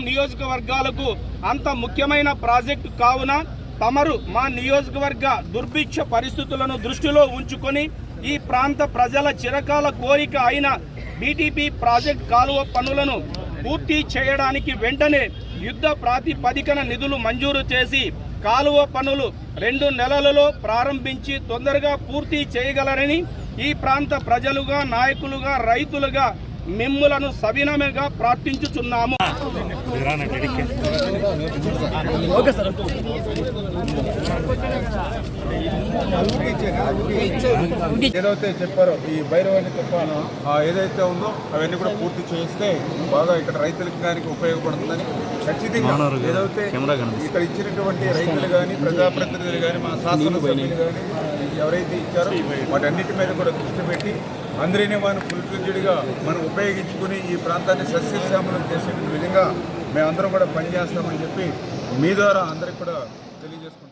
నియోజకవర్గాలకు అంత ముఖ్యమైన ప్రాజెక్టు కావున తమరు మా నియోజకవర్గ దుర్భిక్ష పరిస్థితులను దృష్టిలో ఉంచుకొని ఈ ప్రాంత ప్రజల చిరకాల కోరిక అయిన బీటీపీ ప్రాజెక్ట్ కాలువ పనులను పూర్తి చేయడానికి వెంటనే యుద్ధ ప్రాతిపదికన నిధులు మంజూరు చేసి కాలువ పనులు రెండు నెలలలో ప్రారంభించి తొందరగా పూర్తి చేయగలరని ఈ ప్రాంత ప్రజలుగా నాయకులుగా రైతులుగా మిమ్ములను సవినయంగా ప్రార్థించుచున్నాము. ఏదైతే చెప్పారో ఈ భైరవాణి తప్ప ఆ ఏదైతే ఉందో అవన్నీ కూడా పూర్తి చేస్తే బాగా ఇక్కడ రైతులకు కానీ ఉపయోగపడుతుందని ఖచ్చితంగా ఏదైతే ఇక్కడ ఇచ్చినటువంటి రైతులు కానీ ప్రజాప్రతినిధులు కానీ మా శాసనసభ్యులు కానీ ఎవరైతే ఇచ్చారో వాటన్నిటి మీద కూడా దృష్టి పెట్టి అందరినీ మనం ఫుల్ఫిల్డ్గా మనం ఉపయోగించుకుని ఈ ప్రాంతాన్ని సస్యశ్యామలం చేసే విధంగా మేమందరం కూడా పనిచేస్తామని చెప్పి మీ ద్వారా అందరికి కూడా తెలియజేసుకుంటాం